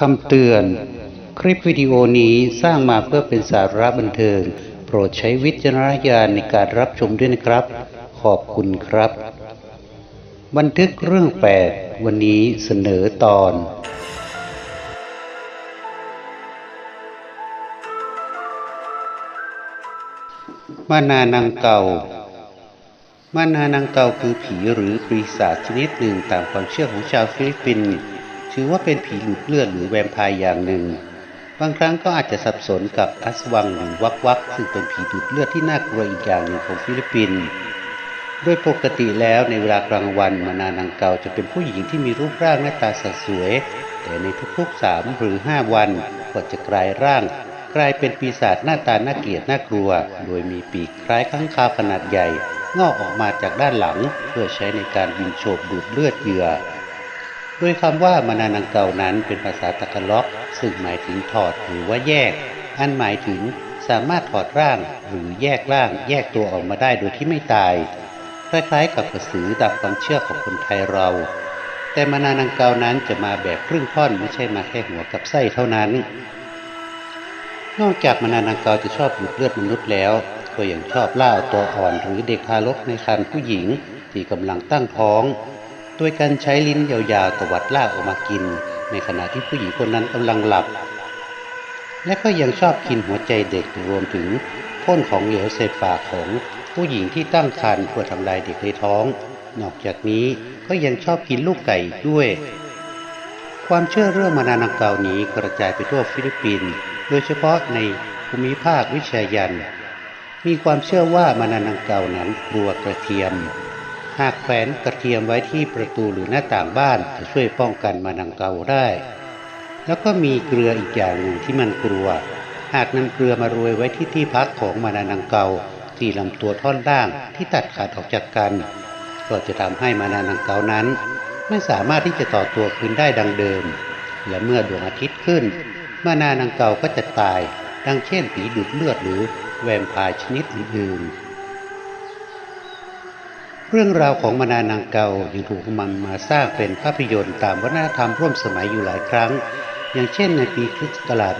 คำเตือน คลิปวิดีโอนี้สร้างมาเพื่อเป็นสาระบันเทิง โปรดใช้วิจารณญาณในการรับชมด้วยนะครับ ขอบคุณครับ บันทึกเรื่องแปลกวันนี้เสนอตอน มานานังเก่ามานานังเก่าคือผีหรือปีศาจชนิดหนึ่งตามความเชื่อของชาวฟิลิปปินส์ ถือว่าเป็นผีหลุดเลือดหรือแวมไพร์อย่างหนึ่ง บางครั้งก็อาจจะสับสนกับอัสวังหรือวักวักซึ่งเป็นผีดูดเลือดที่น่ากลัวอีกอย่างหนึ่งของฟิลิปปินส์โดยปกติแล้วในเวลากลางวันมานานังเกาจะเป็นผู้หญิงที่มีรูปร่างหน้าตาสดสวย แต่ในทุกๆสามหรือห้าวันก็จะกลายร่าง กลายเป็นปีศาจหน้าตาน่าเกลียดน่ากลัว โดยมีปีกคล้ายข้างคาวขนาดใหญ่งอกออกมาจากด้านหลัง เพื่อใช้ในการบินโฉบดูดเลือดเหยื่อ โดยคำว่ามานานังเกานั้นเป็นภาษาตะกล็อกซึ่งหมายถึงถอดหรือว่าแยก อันหมายถึงสามารถถอดร่างหรือแยกร่างแยกตัวออกมาได้โดยที่ไม่ตายคล้ายๆกับกระสือตามความเชื่อของคนไทยเรา แต่มานานังเกานั้นจะมาแบบครึ่งท่อนไม่ใช่มาแค่หัวกับไส้เท่านั้น นอกจากมานานังเกาจะชอบดูดเลือดมนุษย์แล้วก็ยังชอบล่าเอาตัวอ่อนหรือเด็กทารกในครรภ์ผู้หญิงที่กำลังตั้งท้อง โดยการใช้ลิ้นยาวๆตวัดลากออกมากิน ในขณะที่ผู้หญิงคนนั้นกำลังหลับ และก็ยังชอบกินหัวใจเด็กรวมถึงพ่นของเหลวเศษปากของผู้หญิงที่ตั้งครรภ์เพื่อทำลายเด็กในท้อง นอกจากนี้ก็ยังชอบกินลูกไก่ด้วย ความเชื่อเรื่องมานานังเกานี้กระจายไปทั่วฟิลิปปินส์โดยเฉพาะในภูมิภาควิชายัน มีความเชื่อว่ามานานังเกานั้นกลัวกระเทียม หากแขวนกระเทียมไว้ที่ประตูหรือหน้าต่างบ้านจะช่วยป้องกันมานังเกาได้ แล้วก็มีเกลืออีกอย่างหนึ่งที่มันกลัว หากนำเกลือมาโรยไว้ที่ที่พักของมานานังเกาที่ลำตัวท่อนล่างที่ตัดขาดออกจากกัน ก็จะทำให้มานานังเกานั้น ไม่สามารถที่จะต่อตัวคืนได้ดังเดิม และเมื่อดวงอาทิตย์ขึ้น มานานังเกาก็จะตาย ดังเช่นผีดูดเลือดหรือแวมพร์ชนิดอื่นๆ เรื่องราวของมานานังเกายังถูกมันมาสร้างเป็นภาพยนตร์ตามวัฒนธรรมร่วมสมัยอยู่หลายครั้ง อย่างเช่นในปีคริสต์ศักราช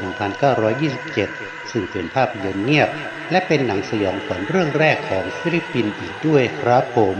1927 ซึ่งเป็นภาพยนตร์เงียบ และเป็นหนังสยองขวัญเรื่องแรกของฟิลิปปินส์อีกด้วยครับผม